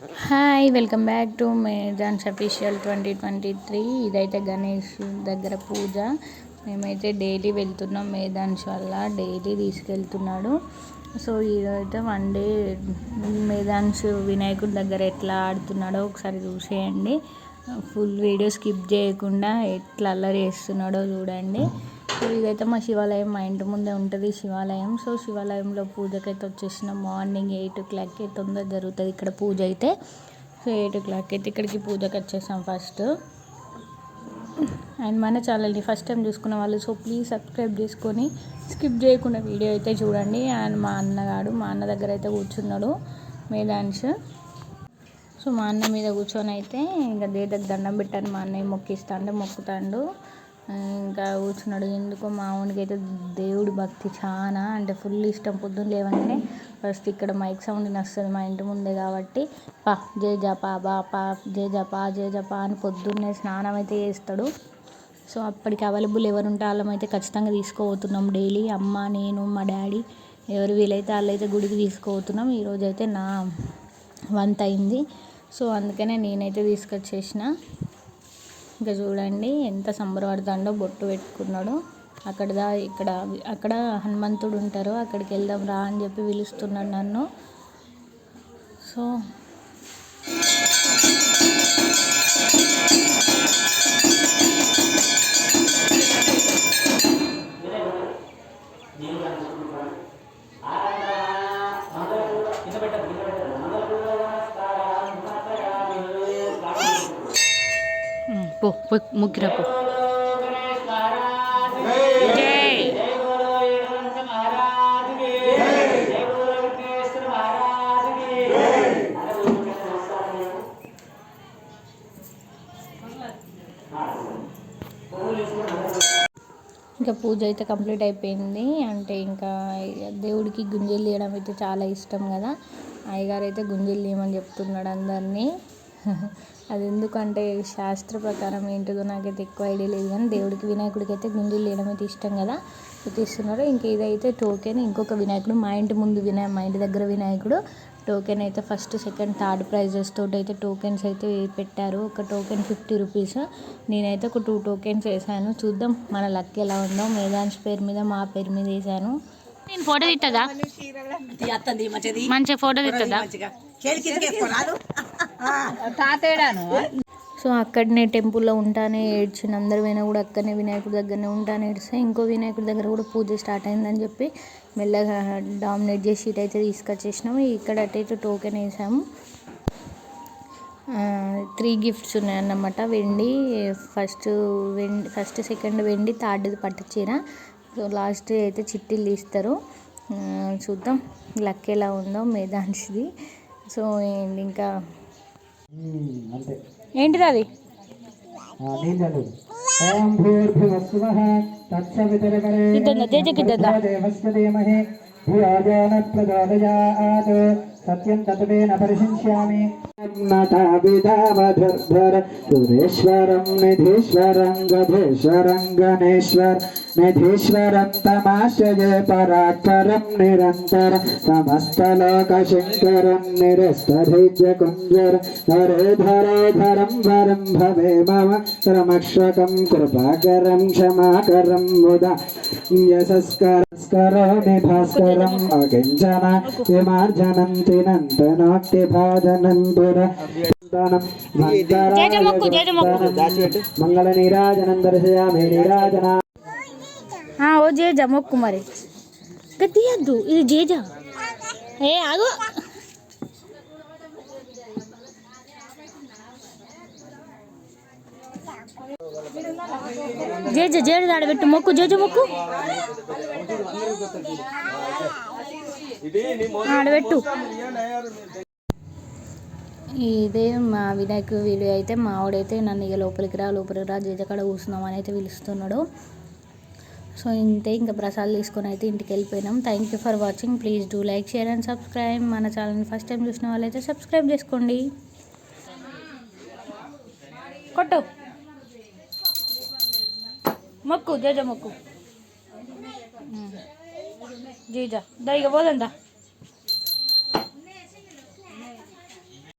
Hi welcome back to మేజాన్స్ official twenty twenty three ఇదైతే గణేష్ దగ్గర పూజ. మేమైతే డైలీ వెళ్తున్నాం మేధాన్స్ వల్ల డైలీ తీసుకెళ్తున్నాడు. సో ఇదైతే వన్ డే మేధాన్స్ వినాయకుడి దగ్గర ఎట్లా ఆడుతున్నాడో ఒకసారి చూసేయండి. ఫుల్ వీడియో స్కిప్ చేయకుండా ఎట్లా అల్లరి చేస్తున్నాడో చూడండి. సో ఇదైతే మా శివాలయం మా ఇంటి ముందే ఉంటుంది శివాలయం. సో శివాలయంలో పూజకైతే వచ్చేసిన మార్నింగ్ ఎయిట్ ఓ క్లాక్కి తొందర జరుగుతుంది ఇక్కడ పూజ అయితే. సో ఎయిట్ ఓ క్లాక్ అయితే ఇక్కడికి పూజకి వచ్చేసాం ఫస్ట్. అండ్ మన ఛానల్ని ఫస్ట్ టైం చూసుకున్న వాళ్ళు సో ప్లీజ్ సబ్స్క్రైబ్ చేసుకొని స్కిప్ చేయకుండా వీడియో అయితే చూడండి. అండ్ మా అన్నగాడు మా అన్న దగ్గర అయితే కూర్చున్నాడు మేధాన్స్ సో మా అన్న మీద కూర్చొని అయితే ఇంకా దేదకు దండం పెట్టాను మా అన్నయ్య మొక్కిస్తా అంటే మొక్కుతాడు. ఇంకా కూర్చున్నాడు. ఎందుకో మా వానికి అయితే దేవుడి భక్తి చాలా అంటే ఫుల్ ఇష్టం. పొద్దున్న లేవగానే ఫస్ట్ ఇక్కడ మైక్ సౌండ్ వస్తుంది మా ఇంటి ముందే కాబట్టి పా జై జపా బా పా జై జపా జై జపా అని పొద్దున్నే స్నానం అయితే చేస్తాడు. సో అప్పటికి అవైలబుల్ ఎవరు ఉంటే వాళ్ళమైతే ఖచ్చితంగా తీసుకోబోతున్నాం డైలీ. అమ్మ నేను మా డాడీ ఎవరు వీలైతే వాళ్ళైతే గుడికి తీసుకోబోతున్నాం. ఈరోజు అయితే నా వంత అయింది సో అందుకనే నేనైతే తీసుకొచ్చేసిన. ఇంకా చూడండి ఎంత సంబరపడుతుండో బొట్టు పెట్టుకున్నాడు. అక్కడ దా ఇక్కడ అక్కడ హనుమంతుడు ఉంటారు. అక్కడికి వెళ్దాం రా అని చెప్పి పిలుస్తున్నాడు నన్ను. సో పో పో ముగ్గురా పో ఇంకా పూజ అయితే కంప్లీట్ అయిపోయింది. అంటే ఇంకా దేవుడికి గుంజలు తీయడం అయితే చాలా ఇష్టం కదా. అయ్యగారు అయితే గుంజలు తీయమని చెప్తున్నాడు అందరినీ. అది ఎందుకంటే శాస్త్ర ప్రకారం ఏంటిదో నాకైతే ఎక్కువ ఐడియా లేదు కానీ దేవుడికి వినాయకుడికి అయితే గుంజలు తీయడం అయితే ఇష్టం కదా. తీస్తున్నారు ఇంక ఇదైతే టోకెన్ ఇంకొక వినాయకుడు మా ఇంటి ముందు వినాయ మా ఇంటి దగ్గర వినాయకుడు. టోకెన్ అయితే ఫస్ట్ సెకండ్ థర్డ్ ప్రైజెస్ తోటి అయితే టోకెన్స్ అయితే పెట్టారు. ఒక టోకెన్ ఫిఫ్టీ రూపీస్ నేనైతే ఒక టూ టోకెన్స్ వేసాను. చూద్దాం మన లక్ ఎలా ఉందో. మేధాన్స్ పేరు మీద మా పేరు మీద వేసాను. నేను ఫోటో తిట్టదా మంచిగా ఫోటో తిట్టదా తాతేడాను సో అక్కడనే టెంపుల్లో ఉంటానే ఏడ్చిన అందరు పోయినా కూడా అక్కడనే వినాయకుడి దగ్గరనే ఉంటానే ఏడిస్తే ఇంకో వినాయకుడి దగ్గర కూడా పూజ స్టార్ట్ అయిందని చెప్పి మెల్లగా డామినేట్ చేసి ఇటు అయితే తీసుకొచ్చేసినాము. ఇక్కడ అటైతే టోకెన్ వేసాము. త్రీ గిఫ్ట్స్ ఉన్నాయన్నమాట. వెండి ఫస్ట్ వెండి ఫస్ట్ సెకండ్ వెండి థర్డ్ పట్టు చీర. సో లాస్ట్ అయితే చిట్టీలు తీస్తారు. చూద్దాం లక్ ఎలా ఉందో మేధాన్స్ది సో ఇంకా అంతే. ఏంటిది అది? సత్యం తత్వేన పరిశిష్యామి. నటాభిధామధుర్ధర సురేశ్వరం నిధీశ్వరం గధేశ్వరం గణేశ్వర్ పరాత్పరం నిరంతర సమస్తలోకశంకరం నిరస్తధైర్య కుంజర. హరేధరోధరం వరం భవే మమ క్రమక్షకం కృపాకరం క్షమాకరం ముదా యశస్కరస్కరోమి భాస్కరం అకించన విమార్జనం తినంతనోక్తి భాజనం పుర. మంగళ నీరాజనం దర్శయామి నీరాజనా. ఓ జేజ మొక్కు మరి ఇంకా తీయద్దు ఇది జేజ ఏ ఆగు జేజ జేడు ఆడబెట్టు మొక్కు జేజ మొక్కు ఆడబెట్టు ఇదే మా వినాయక వీడియో అయితే మా నన్ను ఇక లోపలికి రా లోపలికి రా జేజ కాడ కూర్చున్నాం అని అయితే పిలుస్తున్నాడు సో ఇంతే ఇంకా ప్రసాద్ తీసుకొని అయితే ఇంటికి వెళ్ళిపోయినాం. Thank you for watching please do like share and subscribe మన ఛానల్ని ఫస్ట్ టైం చూసిన వాళ్ళైతే సబ్స్క్రైబ్ చేసుకోండి. కొట్టు. మొక్కు జేజ మొక్కు. జీజా. దా ఇక పోదందా